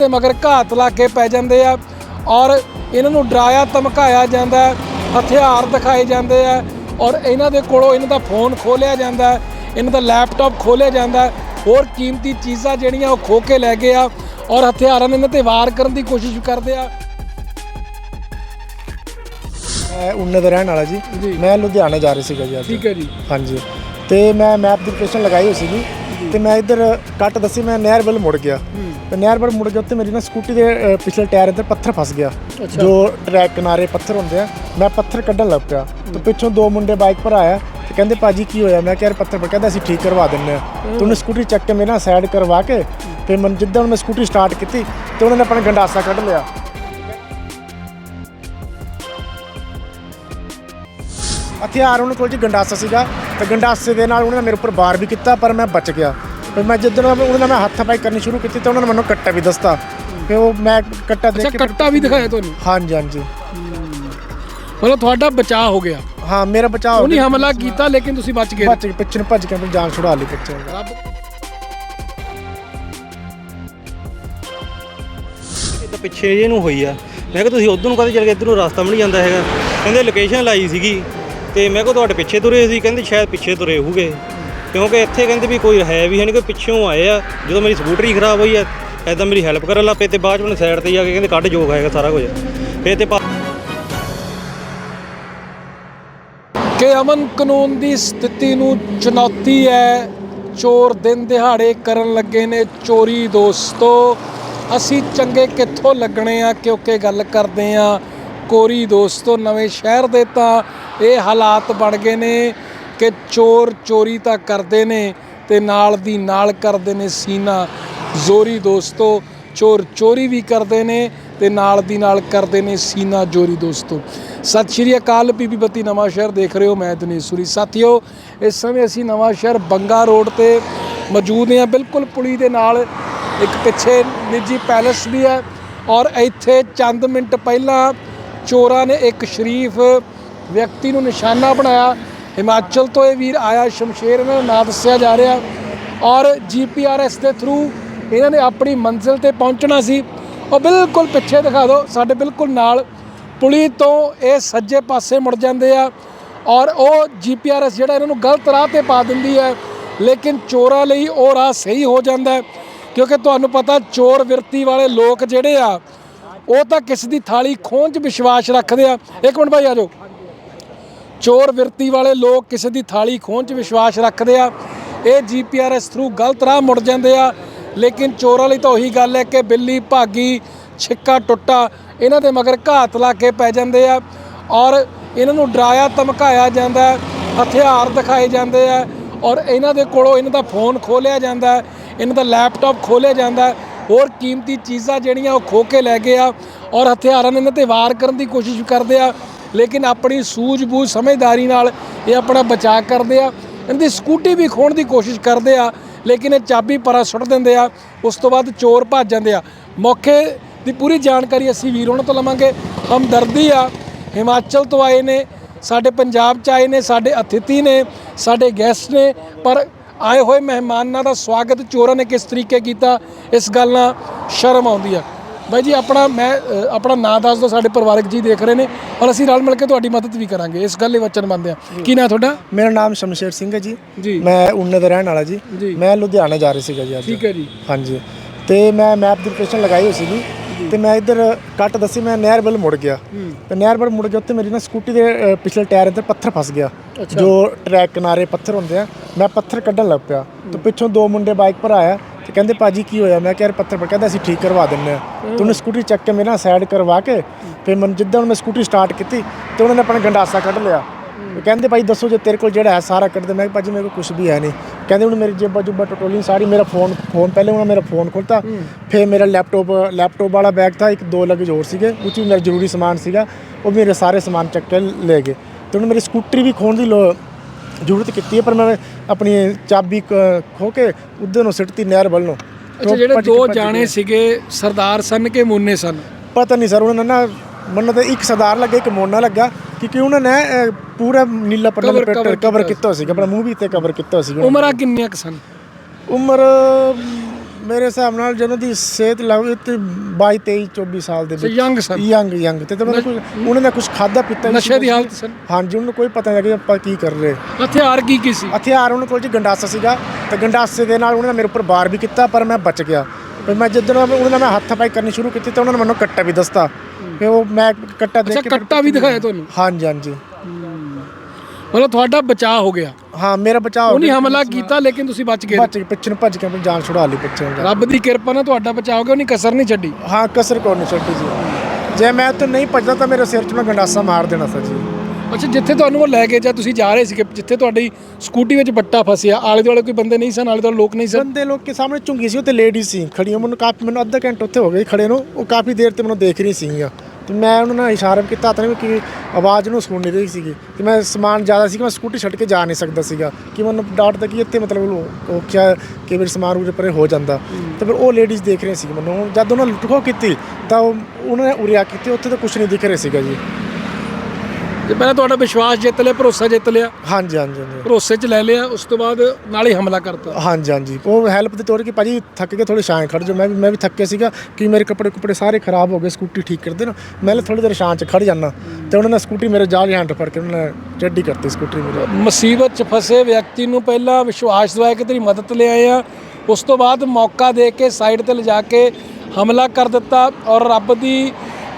ਤੇ ਮਗਰ ਘਾਤ ਲਾ ਕੇ ਪੈ ਜਾਂਦੇ ਆ ਔਰ ਇਹਨਾਂ ਨੂੰ ਡਰਾਇਆ ਧਮਕਾਇਆ ਜਾਂਦਾ ਹਥਿਆਰ ਦਿਖਾਏ ਜਾਂਦੇ ਆ ਔਰ ਇਹਨਾਂ ਦੇ ਕੋਲੋਂ ਇਹਨਾਂ ਦਾ ਫੋਨ ਖੋਲਿਆ ਜਾਂਦਾ ਇਹਨਾਂ ਦਾ ਲੈਪਟਾਪ ਖੋਲਿਆ ਜਾਂਦਾ ਹੋਰ ਕੀਮਤੀ ਚੀਜ਼ਾਂ ਜਿਹੜੀਆਂ ਉਹ ਖੋ ਕੇ ਲੈ ਗਏ ਆ ਔਰ ਹਥਿਆਰਾਂ ਨਾਲ ਇਹਨਾਂ ਤੇ ਵਾਰ ਕਰਨ ਦੀ ਕੋਸ਼ਿਸ਼ ਕਰਦੇ ਆ। ਮੈਂ ਉਨੇ ਦਾ ਰਹਿਣ ਵਾਲਾ ਜੀ। ਜੀ। ਮੈਂ ਲੁਧਿਆਣੇ ਜਾ ਰਿਹਾ ਸੀਗਾ ਜੀ ਅੱਜ। ਠੀਕ ਹੈ ਜੀ। ਹਾਂਜੀ। ਤੇ ਮੈਂ ਮੈਪ ਦੀ ਲੋਕੇਸ਼ਨ ਲਗਾਈ ਹੋਈ ਸੀਗੀ। ਤੇ ਮੈਂ ਇੱਧਰ ਕੱਟ ਦੱਸੀ ਮੈਂ ਨਹਿਰ ਵੱਲ ਮੁੜ ਗਿਆ। ਤੇ ਨਹਿਰ ਵੱਲ ਮੁੜ ਗਿਆ ਉੱਤੇ ਮੇਰੀ ਨਾ ਸਕੂਟੀ ਦੇ ਅ, ਪਿਛਲੇ ਟਾਇਰ ਅੰਦਰ ਪੱਥਰ ਫਸ ਗਿਆ। ਜੋ ਟਰੈਕ ਕਿਨਾਰੇ ਪੱਥਰ ਹੁੰਦੇ ਆ ਮੈਂ ਪੱਥਰ ਕੱਢਣ ਲੱਗ ਪਿਆ। ਤੇ ਪਿੱਛੋਂ ਦੋ ਮੁੰਡੇ ਬਾਈਕ ਪਰ ਆਇਆ ਤੇ ਕਹਿੰਦੇ ਭਾਜੀ ਕੀ ਹੋਇਆ? ਮੈਂ ਕਿਹਾ ਯਾਰ ਪੱਥਰ ਪਰ ਕਹਿੰਦਾ ਅਸੀਂ ਠੀਕ ਕਰਵਾ ਦਿੰਨੇ ਆ ਤੇ ਉਹਨੇ ਸਕੂਟਰੀ ਚੱਕ ਕੇ ਮੇਰੇ ਨਾਲ ਸਾਈਡ ਕਰਵਾ ਕੇ ਤੇ ਮੈਂ ਜਿੱਦਾਂ ਮੈਂ ਸਕੂਟਰੀ ਸਟਾਰਟ ਕੀਤੀ ਤੇ ਉਹਨਾਂ ਨੇ ਆਪਣਾ ਗੰਡਾਸਾ ਕੱਢ ਲਿਆ। ਹਥਿਆਰ ਉਹਨਾਂ ਕੋਲ ਜੀ ਗੰਡਾਸਾ ਸੀਗਾ ਤੇ ਗੰਡਾਸੇ ਦੇ ਨਾਲ ਉਹਨਾਂ ਨੇ ਮੇਰੇ ਉੱਪਰ ਵਾਰ ਵੀ ਕੀਤਾ ਪਰ ਮੈਂ ਬਚ ਗਿਆ। ਫਿਰ ਮੈਂ ਜਿੱਦਣ ਉਹਨਾਂ ਨਾਲ ਮੈਂ ਹੱਥਾਪਾਈ ਕਰਨੀ ਸ਼ੁਰੂ ਕੀਤੀ ਤੇ ਉਹਨਾਂ ਨੇ ਮੈਨੂੰ ਕੱਟਾ ਵੀ ਦੱਸਤਾ। ਫਿਰ ਉਹ ਮੈਂ ਕੱਟਾ ਦੇਖ ਅੱਛਾ ਕੇ ਕੱਟਾ ਵੀ ਦਿਖਾਇਆ ਤੁਹਾਨੂੰ? ਹਾਂਜੀ ਹਾਂਜੀ। ਮਤਲਬ ਤੁਹਾਡਾ ਬਚਾਅ ਹੋ ਗਿਆ। ਹਾਂ ਮੇਰਾ ਬਚਾਅ ਹੋ ਉਹਨੇ ਗਿਆ। ਹਮਲਾ ਕੀਤਾ ਲੇਕਿਨ ਤੁਸੀਂ ਬਚ ਗਏ। ਬਚ ਕੇ ਪਿੱਛੇ ਨੂੰ ਭੱਜ ਕੇ ਆਪਣੀ ਜਾਨ ਛੁਡਾ ਲਈ ਪਿੱਛੇ। ਰੱਬ। ਇਹ ਤਾਂ ਪਿੱਛੇ ਜੇ ਨੂੰ ਹੋਈ ਆ। ਮੈਂ ਕਿਹਾ ਤੁਸੀਂ ਉਧਰ ਨੂੰ ਕਦੇ ਚਲੇ ਗਏ ਇੱਧਰ ਨੂੰ ਰਸਤਾ ਮਿਲ ਜਾਂਦਾ ਹੈਗਾ। ਕਹਿੰਦੇ ਲੋਕੇਸ਼ਨ ਲਾਈ ਸੀਗੀ। ਤੇ ਮੈਂ ਕਿਹਾ ਤੁਹਾਡੇ ਪਿੱਛੇ ਤੁਰੇ ਸੀ, ਕਹਿੰਦੇ ਸ਼ਾਇਦ ਪਿੱਛੇ ਤੁਰੇ ਹੋਊਗੇ। ਕਿਉਂਕਿ ਇੱਥੇ ਕਹਿੰਦੇ ਵੀ ਕੋਈ ਹੈ ਵੀ ਹੈ ਨਹੀਂ ਕੋਈ ਪਿੱਛੋਂ ਆਏ ਆ। ਜਦੋਂ ਮੇਰੀ ਸਕੂਟਰੀ ਖਰਾਬ ਹੋਈ ਆ ਐਦਾਂ ਮੇਰੀ ਹੈਲਪ ਕਰਨ ਲੱਗ ਪਏ ਤੇ ਬਾਅਦ ਚ ਮੈਨੂੰ ਸਾਈਡ ਤੇ ਜਾ ਕੇ ਕਹਿੰਦੇ ਕੱਢ ਜੋਗ ਹੈਗਾ ਸਾਰਾ ਕੁਝ। ਫੇਰ ਤੇ ਕਿ ਅਮਨ ਕਾਨੂੰਨ ਦੀ ਸਥਿਤੀ ਨੂੰ ਚੁਣੌਤੀ ਹੈ, ਚੋਰ ਦਿਨ ਦਿਹਾੜੇ ਕਰਨ ਲੱਗੇ ਨੇ ਚੋਰੀ ਦੋਸਤੋ। ਅਸੀਂ ਚੰਗੇ ਕਿੱਥੋਂ ਲੱਗਣੇ ਆ, ਕਿਉਂਕਿ ਗੱਲ ਕਰਦੇ ਆ ਕੋਰੀ ਦੋਸਤੋ, ਨਵੇਂ ਸ਼ਹਿਰ ਦੇ ਤਾਂ ਇਹ ਹਾਲਾਤ ਬਣ ਗਏ ਨੇ ਕਿ ਚੋਰ ਚੋਰੀ ਤਾਂ ਕਰਦੇ ਨੇ ਤੇ ਨਾਲ ਦੀ ਨਾਲ ਕਰਦੇ ਨੇ ਸੀਨਾ। ਜ਼ੋਰੀ ਦੋਸਤੋ, ਚੋਰ ਚੋਰੀ ਵੀ ਕਰਦੇ ਨੇ ਤੇ ਨਾਲ ਦੀ ਨਾਲ ਕਰਦੇ ਨੇ ਸੀਨਾ ਜੋਰੀ ਦੋਸਤੋ। ਸਤਿ ਸ਼੍ਰੀ ਅਕਾਲ, ਬੀਬੀ ਬੱਤੀ ਨਵਾਂ ਸ਼ਹਿਰ ਦੇਖ ਰਹੇ ਹੋ ਮੈਂ ਦਿਨੇਸ਼ੂਰੀ ਸਾਥੀਓ, ਇਸ ਸਮੇਂ ਅਸੀਂ ਨਵਾਂ ਸ਼ਹਿਰ ਬੰਗਾ ਰੋਡ ਤੇ ਮੌਜੂਦ ਹਾਂ। ਬਿਲਕੁਲ ਪੁਲੀ ਦੇ ਨਾਲ ਇੱਕ ਪਿੱਛੇ ਨਿੱਜੀ ਪੈਲਸ ਵੀ ਹੈ ਔਰ ਇੱਥੇ ਚੰਦ ਮਿੰਟ ਪਹਿਲਾਂ ਚੋਰਾਂ ਨੇ ਇੱਕ ਸ਼ਰੀਫ ਵਿਅਕਤੀ ਨੂੰ ਨਿਸ਼ਾਨਾ ਬਣਾਇਆ। ਹਿਮਾਚਲ ਤੋਂ ਇਹ ਵੀਰ ਆਇਆ, ਸ਼ਮਸ਼ੇਰ ਇਹਨਾਂ ਦਾ ਨਾਂ ਦੱਸਿਆ ਜਾ ਰਿਹਾ। ਔਰ ਜੀਪੀਆਰਐਸ ਦੇ ਥਰੂ ਇਹਨਾਂ ਨੇ ਆਪਣੀ ਮੰਜ਼ਿਲ ਤੇ ਪਹੁੰਚਣਾ ਸੀ। ਉਹ ਬਿਲਕੁਲ ਪਿੱਛੇ ਦਿਖਾ ਦਿਓ, ਸਾਡੇ ਬਿਲਕੁਲ ਨਾਲ ਪੁਲੀ ਤੋਂ ਇਹ ਸੱਜੇ ਪਾਸੇ ਮੁੜ ਜਾਂਦੇ ਆ। ਔਰ ਉਹ ਜੀਪੀਆਰਐਸ ਜਿਹੜਾ ਇਹਨਾਂ ਨੂੰ ਗਲਤ ਰਾਹ ਤੇ ਪਾ ਦਿੰਦੀ ਹੈ, ਲੇਕਿਨ ਚੋਰਾਂ ਲਈ ਉਹ ਰਾਹ ਸਹੀ ਹੋ ਜਾਂਦਾ ਕਿਉਂਕਿ ਤੁਹਾਨੂੰ ਪਤਾ ਚੋਰ ਵਿਰਤੀ ਵਾਲੇ ਲੋਕ ਜਿਹੜੇ ਆ ਉਹ ਤਾਂ ਕਿਸ ਦੀ ਥਾਲੀ ਖੋਹਣ 'ਚ ਵਿਸ਼ਵਾਸ ਰੱਖਦੇ ਆ। ਇੱਕ ਮਿੰਟ ਭਾਈ ਆ ਜਾਓ। ਚੋਰ ਵਿਰਤੀ ਵਾਲੇ ਲੋਕ ਕਿਸੇ ਦੀ ਥਾਲੀ ਖੋਹਣ 'ਚ ਵਿਸ਼ਵਾਸ ਰੱਖਦੇ ਆ। ਇਹ ਜੀਪੀਆਰਐਸ ਥਰੂ ਗਲਤ ਰਾਹ ਮੁੜ ਜਾਂਦੇ ਆ। ਲੇਕਿਨ ਚੋਰਾਂ ਲਈ ਤਾਂ ਉਹੀ ਗੱਲ ਹੈ ਕਿ ਬਿੱਲੀ, ਭਾਗੀ, ਛਿੱਕਾ, ਟੁੱਟਾ ਇਹਨਾਂ ਦੇ ਮਗਰ ਘਾਤ ਲਾ ਕੇ ਪੈ ਜਾਂਦੇ ਆ ਔਰ ਇਹਨਾਂ ਨੂੰ ਡਰਾਇਆ, ਧਮਕਾਇਆ ਜਾਂਦਾ ਹਥਿਆਰ ਦਿਖਾਏ ਜਾਂਦੇ ਆ ਔਰ ਇਹਨਾਂ ਦੇ ਕੋਲੋਂ ਇਹਨਾਂ ਦਾ ਫੋਨ ਖੋਲਿਆ ਜਾਂਦਾ ਇਹਨਾਂ ਦਾ ਲੈਪਟਾਪ ਖੋਲਿਆ ਜਾਂਦਾ ਹੋਰ ਕੀਮਤੀ ਚੀਜ਼ਾਂ ਜਿਹੜੀਆਂ ਉਹ ਖੋ ਕੇ ਲੈ ਗਏ ਆ ਔਰ ਹਥਿਆਰਾਂ ਨਾਲ ਇਹਨਾਂ ਤੇ ਵਾਰ ਕਰਨ ਦੀ ਕੋਸ਼ਿਸ਼ ਕਰਦੇ ਆ। ਲੇਕਿਨ ਆਪਣੀ ਸੂਝ-ਬੂਝ, ਸਮਝਦਾਰੀ ਨਾਲ ਇਹ ਆਪਣਾ ਬਚਾਅ ਕਰਦੇ ਆ। ਇਹਦੀ ਸਕੂਟੀ ਵੀ ਖੋਣ ਦੀ ਕੋਸ਼ਿਸ਼ ਕਰਦੇ ਆ, ਲੇਕਿਨ ਇਹ ਚਾਬੀ ਪਰਾਂ ਸੁੱਟ ਦਿੰਦੇ ਆ, ਉਸ ਤੋਂ ਬਾਅਦ ਚੋਰ ਭੱਜ ਜਾਂਦੇ ਆ। ਮੌਕੇ ਦੀ ਪੂਰੀ ਜਾਣਕਾਰੀ ਅਸੀਂ ਵੀਰ ਉਹਨਾਂ ਤੋਂ ਲਵਾਂਗੇ। ਹਮਦਰਦੀ ਆ, ਹਿਮਾਚਲ ਤੋਂ ਆਏ ਨੇ, ਸਾਡੇ ਪੰਜਾਬ ਚ ਆਏ ਨੇ, ਸਾਡੇ ਅਤਿਥੀ ਨੇ, ਸਾਡੇ ਗੈਸਟ ਨੇ, ਪਰ ਆਏ ਹੋਏ ਮਹਿਮਾਨਾਂ ਦਾ ਸਵਾਗਤ ਚੋਰਾਂ ਨੇ ਕਿਸ ਤਰੀਕੇ ਕੀਤਾ ਇਸ ਗੱਲ ਨਾਲ ਸ਼ਰਮ ਆਉਂਦੀ ਆ। ਬਾਈ ਜੀ ਆਪਣਾ ਮੈਂ ਆਪਣਾ ਨਾਂ ਦੱਸ ਦਿਓ ਸਾਡੇ ਪਰਿਵਾਰਕ ਜੀ ਦੇਖ ਰਹੇ ਨੇ ਔਰ ਅਸੀਂ ਰਲ ਮਿਲ ਕੇ ਤੁਹਾਡੀ ਮਦਦ ਵੀ ਕਰਾਂਗੇ ਇਸ ਗੱਲ ਲਈ ਵਚਨ ਮੰਨਦੇ ਆ। ਕੀ ਨਾਂ ਤੁਹਾਡਾ? ਮੇਰਾ ਨਾਮ ਸ਼ਮਸ਼ੇਰ ਸਿੰਘ ਹੈ ਜੀ। ਮੈਂ ਉਨੇ ਦਾ ਰਹਿਣ ਵਾਲਾ ਜੀ। ਜੀ। ਮੈਂ ਲੁਧਿਆਣੇ ਜਾ ਰਿਹਾ ਸੀਗਾ ਜੀ ਅੱਜ। ਠੀਕ ਹੈ ਜੀ। ਹਾਂਜੀ। ਤੇ ਮੈਂ ਮੈਪ ਦੀ ਲੋਕੇਸ਼ਨ ਲਗਾਈ ਹੋਈ ਸੀਗੀ। ਤੇ ਮੈਂ ਇੱਧਰ ਕੱਟ ਦੱਸੀ ਮੈਂ ਨਹਿਰ ਵੱਲ ਮੁੜ ਗਿਆ। ਤੇ ਨਹਿਰ ਵੱਲ ਮੁੜ ਗਿਆ ਉੱਤੇ ਮੇਰੀ ਨਾ ਸਕੂਟੀ ਦੇ ਪਿਛਲੇ ਟਾਇਰ ਅੰਦਰ ਪੱਥਰ ਫਸ ਗਿਆ। ਜੋ ਟਰੈਕ ਕਿਨਾਰੇ ਪੱਥਰ ਹੁੰਦੇ ਆ ਮੈਂ ਪੱਥਰ ਕੱਢਣ ਲੱਗ ਪਿਆ। ਤੇ ਪਿੱਛੋਂ ਦੋ ਮੁੰਡੇ ਬਾਈਕ ਪਰ ਆਇਆ ਤੇ ਕਹਿੰਦੇ ਭਾਜੀ ਕੀ ਹੋਇਆ? ਮੈਂ ਕਿਹਾ ਯਾਰ ਪੱਥਰ ਪਰ ਕਹਿੰਦਾ ਅਸੀਂ ਠੀਕ ਕਰਵਾ ਦਿੰਨੇ ਆ ਤੇ ਸਕੂਟਰੀ ਚੱਕ ਕੇ ਮੇਰੇ ਸਾਈਡ ਕਰਵਾ ਕੇ ਫਿਰ ਮੈਂ ਜਿੱਦਾਂ ਮੈਂ ਸਕੂਟਰੀ ਸਟਾਰਟ ਕੀਤੀ ਤੇ ਉਹਨਾਂ ਨੇ ਆਪਣਾ ਗੰਡਾਸਾ ਕੱਢ ਲਿਆ। ਉਹ ਕਹਿੰਦੇ ਭਾਈ ਦੱਸੋ ਜੇ ਤੇਰੇ ਕੋਲ ਜਿਹੜਾ ਹੈ ਸਾਰਾ ਕੱਢ ਦੇ। ਮੈਂ ਕਿਹਾ ਭਾਜੀ ਮੇਰੇ ਕੋਲ ਕੁਝ ਵੀ ਹੈ ਨਹੀਂ। ਕਹਿੰਦੇ ਹੁਣ ਮੇਰੀ ਜੇਬਾਂ ਜੁਬਾਂ ਟਟੋਲੀ ਸਾਰੀ ਮੇਰਾ ਫੋਨ ਫੋਨ ਪਹਿਲੇ ਉਹਨਾਂ ਮੇਰਾ ਫੋਨ ਖੋਲਤਾ ਫਿਰ ਮੇਰਾ ਲੈਪਟਾਪ ਲੈਪਟਾਪ ਵਾਲਾ ਬੈਗ ਥਾ ਇੱਕ ਦੋ ਲਗੇਜ ਹੋਰ ਸੀਗੇ। ਉਹ 'ਚ ਵੀ ਮੇਰਾ ਜ਼ਰੂਰੀ ਸਮਾਨ ਸੀਗਾ। ਉਹ ਮੇਰੇ ਸਾਰੇ ਸਮਾਨ ਚੱਕ ਕੇ ਲੈ ਗਏ। ਤੇ ਉਹਨੇ ਮੇਰੀ ਸਕੂਟਰੀ ਵੀ ਖੋਣ ਦੀ ਜ਼ਰੂਰਤ ਕੀਤੀ ਹੈ ਪਰ ਮੈਂ ਆਪਣੀ ਚਾਬੀ ਖੋ ਕੇ ਉਧਰ ਨੂੰ ਸਿੱਟਤੀ ਨਹਿਰ ਵੱਲ ਨੂੰ। ਅੱਛਾ ਜਿਹੜੇ ਦੋ ਜਾਣੇ। ਸੀਗੇ ਸਰਦਾਰ ਸਨ ਕੇ ਮੁੰਨੇ ਸਨ? ਪਤਾ ਨਹੀਂ ਸਰ ਉਹਨਾਂ ਨੇ ਨਾ ਮੈਨੂੰ ਤਾਂ ਇੱਕ ਸਰਦਾਰ ਲੱਗਾ ਇੱਕ ਮੋਨਾ ਲੱਗਾ ਕਿਉਂਕਿ ਉਹਨਾਂ ਨੇ ਅਹ, ਪੂਰਾ ਨੀਲਾ ਪੱਟਾ Cover- ਲਪੇਟ cover ਕਵਰ ਕੀਤਾ ਸੀਗਾ ਆਪਣਾ ਮੂੰਹ ਵੀ ਤੇ ਕਵਰ ਕੀਤਾ ਸੀਗਾ ਉਮਰਾਂ ਕਿੰਨੀਆਂ ਕੁ ਸਨ? ਉਮਰ ਮੇਰੇ ਹਿਸਾਬ ਨਾਲ ਜਦੋਂ ਦੀ ਸਿਹਤ ਲੱਗ ਤੇ 22 23 24 ਸਾਲ ਦੇ ਤੇ ਯੰਗ ਸਨ। ਯੰਗ ਯੰਗ ਤੇ ਤਾਂ ਮਤਲਬ ਕੋਈ- ਉਹਨਾਂ ਨੇ ਕੁਝ ਖਾਦਾ ਪੀਤਾ ਨਸ਼ੇ ਦੀ ਸੀਗਾ। ਹਾਲਤ ਸਨ? ਹਾਂਜੀ ਉਹਨੂੰ ਕੋਈ ਪਤਾ ਨਹੀਂ ਕਿ ਆਪਾਂ ਕੀ ਕਰ ਰਹੇ। ਹਥਿਆਰ ਕੀ ਕੀ ਸੀ? ਹਥਿਆਰ ਉਹਨਾਂ ਕੋਲ ਜੀ ਗੰਡਾਸਾ ਸੀਗਾ ਤੇ ਗੰਡਾਸੇ ਦੇ ਨਾਲ ਉਹਨਾਂ ਨੇ ਮੇਰੇ ਉੱਪਰ ਵਾਰ ਵੀ ਕੀਤਾ ਪਰ ਮੈਂ ਬਚ ਗਿਆ। ਮੈਂ ਜਿੱਦਣ ਉਹਨਾਂ ਨਾਲ ਮੈਂ ਹੱਥਾਪਾਈ ਕਰਨੀ ਸ਼ੁਰੂ ਕੀਤੀ ਤੇ ਉਹਨਾਂ ਨੇ ਮੈਨੂੰ ਕੱਟਾ ਵੀ ਦੱਸਤਾ। ਫਿਰ ਉਹ ਮੈਂ ਕੱਟਾ ਦੇਖ ਅੱਛਾ ਕੇ ਕੱਟਾ ਵੀ ਦਿਖਾਇਆ ਤੁਹਾਨੂੰ? ਹਾਂਜੀ ਹਾਂਜੀ। ਮਤਲਬ ਤੁਹਾਡਾ ਬਚਾਅ ਹੋ ਗਿਆ? ਹਾਂ ਮੇਰਾ ਬਚਾਅ ਹੋ ਉਹਨੇ ਗਿਆ। ਹਮਲਾ ਕੀਤਾ ਲੇਕਿਨ ਤੁਸੀਂ ਬਚ ਗਏ। ਬਚ ਕੇ ਪਿੱਛੇ ਨੂੰ ਭੱਜ ਕੇ ਆਪਣੀ ਜਾਨ ਛੁਡਾ ਲਈ ਪਿੱਛੇ ਨੂੰ ਜਾ ਕੇ। ਰੱਬ ਦੀ ਕਿਰਪਾ ਨਾਲ ਤੁਹਾਡਾ ਬਚਾਅ ਹੋ ਗਿਆ ਉਹਨੇ ਕਸਰ ਨਹੀਂ ਛੱਡੀ? ਹਾਂ ਕਸਰ ਕੋਲ ਨਹੀਂ ਛੱਡੀ ਜੀ। ਜੇ ਮੈਂ ਉੱਥੇ ਨਹੀਂ ਭੱਜਦਾ ਤਾਂ ਮੇਰੇ ਸਿਰ 'ਚ ਮੈਂ ਗੰਡਾਸਾ ਮਾਰ ਦੇਣਾ ਸੀ ਜੀ। ਅੱਛਾ ਜਿੱਥੇ ਤੁਹਾਨੂੰ ਉਹ ਲੈ ਕੇ ਜਾਂ ਤੁਸੀਂ ਜਾ ਰਹੇ ਸੀਗੇ ਜਿੱਥੇ ਤੁਹਾਡੀ ਸਕੂਟੀ ਵਿੱਚ ਬੱਟਾ ਫਸਿਆ ਆਲੇ ਦੁਆਲੇ ਕੋਈ ਬੰਦੇ ਨਹੀਂ ਸਨ ਆਲੇ ਦੁਆਲੇ ਲੋਕ ਨਹੀਂ ਸਨ? ਬੰਦੇ ਲੋਕ ਕੇ ਸਾਹਮਣੇ ਝੁੰਗੀ ਸੀ ਉੱਥੇ ਲੇਡੀ ਸੀ ਖੜੀਆਂ। ਮੈਨੂੰ ਕਾਫੀ ਮੈਨੂੰ ਅੱਧਾ ਘੰਟਾ ਉੱਥੇ ਹੋ ਗਿਆ ਜੀ ਖੜੇ ਨੂੰ। ਉਹ ਕਾਫੀ ਦੇਰ ਤੇ ਮੈਨੂੰ ਦੇਖ ਰਹੀ ਸੀਗੀਆਂ। ਤੇ ਮੈਂ ਉਹਨਾਂ ਨਾਲ ਇਸ਼ਾਰਾ ਕੀਤਾ ਤਾਂ ਕਿ ਆਵਾਜ਼ ਨੂੰ ਸੁਣ ਨਹੀਂ ਰਹੀ ਸੀਗੀ ਤੇ ਮੈਂ ਸਮਾਨ ਜ਼ਿਆਦਾ ਸੀ ਕਿ ਮੈਂ ਸਕੂਟੀ ਛੱਡ ਕੇ ਜਾ ਨਹੀਂ ਸਕਦਾ ਸੀਗਾ ਕਿ ਮੈਨੂੰ ਡਾਟਦਾ ਕਿ ਇੱਥੇ ਮਤਲਬ ਉਹ ਉਹ ਕਿਆ ਕਿ ਮੇਰੇ ਸਮਾਨ ਉਰੇ ਪਰੇ ਹੋ ਜਾਂਦਾ। ਤੇ ਫਿਰ ਉਹ ਲੇਡੀਜ਼ ਦੇਖ ਰਹੇ ਸੀ ਮੈਨੂੰ ਜਦ ਉਹਨਾਂ ਲੁੱਟਖੋ ਕੀਤੀ ਤਾਂ ਉਹ- ਉਹਨਾਂ ਨੇ ਉਰਿਆ ਕੀਤੀ ਉੱਥੇ ਤਾਂ ਕੁਝ ਨਹੀਂ ਦਿਖ ਰਿਹਾ ਸੀਗਾ ਜੀ। ਤੇ ਪਹਿਲਾਂ ਤੁਹਾਡਾ ਵਿਸ਼ਵਾਸ ਜਿੱਤ ਲਿਆ ਭਰੋਸਾ ਜਿੱਤ ਲਿਆ। ਹਾਂਜੀ ਹਾਂਜੀ ਹਾਂਜੀ। ਭਰੋਸੇ 'ਚ ਲੈ ਲਿਆ ਉਸ ਤੋਂ ਬਾਅਦ ਨਾਲ ਹੀ ਹਮਲਾ ਕਰਤਾ। ਹਾਂਜੀ ਹਾਂਜੀ। ਉਹ ਹੈਲਪ ਦੇ ਤੌਰ ਕਿ ਭਾਜੀ ਥੱਕ ਕੇ ਥੋੜੀ ਛਾਂ ਖੜ ਜਾ ਮੈਂ ਵੀ ਮੈਂ ਵੀ ਥੱਕਿਆ ਸੀਗਾ ਕਿ ਮੇਰੇ ਕੱਪੜੇ ਕੁਪੜੇ ਸਾਰੇ ਖਰਾਬ ਹੋ ਗਏ ਸਕੂਟੀ ਠੀਕ ਕਰਦੇ ਨਾ। ਮੈਂ ਥੋੜੀ ਦੇਰ ਛਾਂ 'ਚ ਖੜ ਜਾਣਾ ਤੇ ਉਹਨਾਂ ਨੇ ਸਕੂਟੀ ਮੇਰੇ ਜਾਲ ਹੈਂਡ ਫੜ ਕੇ ਉਹਨਾਂ ਨੇ ਚੱਡੀ ਕਰਤੀ ਸਕੂਟਰੀ ਮੇਰੇ। ਮੁਸੀਬਤ 'ਚ ਫਸੇ ਵਿਅਕਤੀ ਨੂੰ ਪਹਿਲਾਂ ਵਿਸ਼ਵਾਸ ਦਵਾਇਆ ਕਿ ਤੇਰੀ ਮਦਦ ਲੈ ਆਏ ਆ। ਉਸ ਤੋਂ ਬਾਅਦ ਮੌਕਾ ਦੇ ਕੇ ਸਾਈਡ ਤੇ ਲਿਜਾ ਕੇ ਹਮਲਾ ਕਰ ਦਿੱਤਾ ਔਰ ਰੱਬ ਦੀ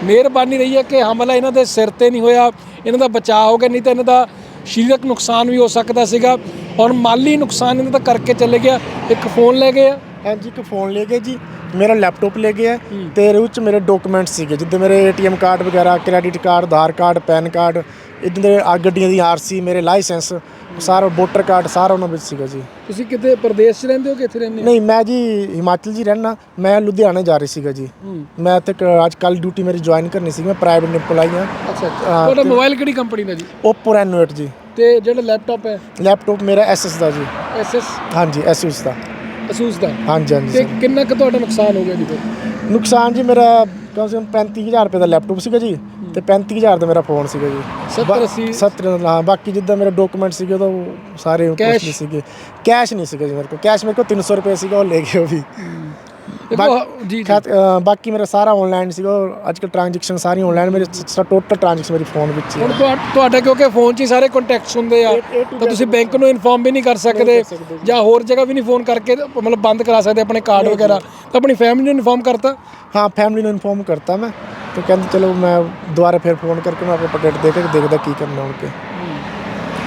ਮਿਹਰਬਾਨੀ ਰਹੀ ਹੈ ਕਿ ਹਮਲਾ ਇਹਨਾਂ ਦੇ ਸਿਰ ਤੇ ਨਹੀਂ ਹੋਇਆ। ਇਹਨਾਂ ਦਾ ਬਚਾਅ ਹੋ ਗਿਆ ਨਹੀਂ ਤਾਂ ਇਹਨਾਂ ਦਾ ਸਰੀਰਕ ਨੁਕਸਾਨ ਵੀ ਹੋ ਸਕਦਾ ਸੀਗਾ। ਔਰ ਮਾਲੀ ਨੁਕਸਾਨ ਇਹਨਾਂ ਦਾ ਕਰਕੇ ਚਲੇ ਗਿਆ। ਇੱਕ ਫੋਨ ਲੈ ਗਏ ਆ। ਹਾਂਜੀ ਇੱਕ ਫੋਨ ਲੈ ਗਏ ਜੀ। ਮੇਰਾ ਲੈਪਟਾਪ ਲੈ ਗਿਆ ਤੇ ਇਹਦੇ ਵਿੱਚ ਮੇਰੇ ਡਾਕੂਮੈਂਟ ਸੀਗੇ ਜਿੱਦਾਂ ਮੇਰੇ ਏਟੀਐਮ ਕਾਰਡ ਵਗੈਰਾ credit card Aadhaar card PAN card ਇਦਾਂ ਦੇ ਆ ਗੱਡੀਆਂ ਦੀ ਆਰਸੀ ਮੇਰੇ ਲਾਇਸੈਂਸ ਸਾਰਾ ਵੋਟਰ ਕਾਰਡ ਸਾਰਾ ਉਹਨਾਂ ਵਿੱਚ ਸੀਗਾ ਜੀ। ਤੁਸੀਂ ਕਿਤੇ ਪ੍ਰਦੇਸ਼ 'ਚ ਰਹਿੰਦੇ ਹੋ ਕਿ ਇੱਥੇ ਰਹਿੰਦੇ ਹੋ? ਨਹੀਂ ਮੈਂ ਜੀ ਹਿਮਾਚਲ ਜੀ ਰਹਿਣਾ ਮੈਂ ਲੁਧਿਆਣਾ ਜਾ ਰਹੀ ਸੀਗਾ ਜੀ। ਮੈਂ ਤੇ ਅੱਜ ਕੱਲ ਡਿਊਟੀ ਮੇਰੀ ਜੁਆਇਨ ਕਰਨੀ ਸੀ ਮੈਂ ਪ੍ਰਾਈਵੇਟ EMPLOYE ਹਾਂ। ਅੱਛਾ ਤੁਹਾਡਾ ਮੋਬਾਈਲ ਕਿਹੜੀ ਕੰਪਨੀ ਦਾ ਜੀ? Oppo Reno8 ਜੀ। ਤੇ ਜਿਹੜਾ ਲੈਪਟਾਪ ਹੈ? ਲੈਪਟਾਪ ਮੇਰਾ ਐਸਐਸ ਦਾ ਜੀ। ਐਸਐਸ ਹਾਂਜੀ ਐਸੂਸ ਦਾ। ਅਸੂਸ ਦਾ। ਹਾਂਜੀ ਹਾਂਜੀ ਤੇ sir। ਕਿੰਨਾ ਕੁ ਤੁਹਾਡਾ ਨੁਕਸਾਨ ਹੋ ਗਿਆ ਜੀ ਫਿਰ? ਨੁਕਸਾਨ ਜੀ ਮੇਰਾ ਕਮ ਸੇ ਕਮ 35000 ਰੁਪਏ ਦਾ ਲੈਪਟਾਪ ਸੀਗਾ ਜੀ। ਤੇ 35000 ਦਾ ਮੇਰਾ ਫੋਨ ਸੀਗਾ ਜੀ। 70 80 70 ਹਾਂ ਬਾਕੀ ਜਿੱਦਾਂ ਮੇਰੇ ਡਾਕੂਮੈਂਟ ਸੀਗੇ ਉਹ ਤਾਂ ਉਹ ਸਾਰੇ Cash? ਕੁਛ ਨਹੀਂ ਸੀਗੇ। ਕੈਸ਼ ਨਹੀਂ ਸੀਗਾ ਜੀ ਮੇਰੇ ਕੋਲ। ਕੈਸ਼ ਮੇਰੇ ਕੋਲ 300 ਰੁਪਏ ਸੀਗਾ ਉਹ ਲੈ ਗਏ ਉਹ ਵੀ। ਦੇਖੋ ਜੀ ਜੀ। ਖਾਤ- ਅ, ਬਾਕੀ ਮੇਰਾ ਸਾਰਾ ਆਨਲਾਈਨ ਸੀਗਾ ਅੱਜ ਕੱਲ ਟ੍ਰਾਂਜੈਕਸ਼ਨ ਸਾਰੀ ਆਨਲਾਈਨ ਮੇਰੇ ਟੋਟਲ ਟ੍ਰਾਂਜੈਕਸ਼ਨ ਮੇਰੀ ਫੋਨ ਵਿੱਚ ਹੀ ਹੈ ਹੁਣ ਤੁਹਾ- ਤੁਹਾਡਾ ਕਿਉਂਕਿ ਫੋਨ 'ਚ ਹੀ ਸਾਰੇ ਕੰਟੈਕਟਸ ਹੁੰਦੇ ਆ ਤਾਂ ਤੁਸੀਂ ਬੈਂਕ ਨੂੰ ਇਨਫੋਰਮ ਵੀ ਨਹੀਂ ਕਰ ਸਕਦੇ ਜਾਂ। ਹੋਰ ਜਗ੍ਹਾ ਵੀ ਨਹੀਂ ਫੋਨ ਕਰਕੇ ਮਤਲਬ ਬੰਦ ਕਰਾ ਸਕਦੇ ਆਪਣੇ ਕਾਰਡ ਵਗੈਰਾ। ਤਾਂ ਆਪਣੀ ਫੈਮਿਲੀ ਨੂੰ ਇਨਫੋਰਮ ਕਰਤਾ? ਹਾਂ ਫੈਮਿਲੀ ਨੂੰ ਇਨਫੋਰਮ ਕਰਤਾ ਮੈਂ। ਤੇ ਕਹਿੰਦੇ ਚਲੋ ਮੈਂ ਦੁਬਾਰਾ ਫਿਰ ਫੋਨ ਕਰਕੇ ਮੈਂ ਆਪਣਾ ਪਟੇਟ ਦੇ ਕੇ ਦੇਖਦਾ ਕੀ ਕਰਨਾ ਹੁਣ ਕੇ।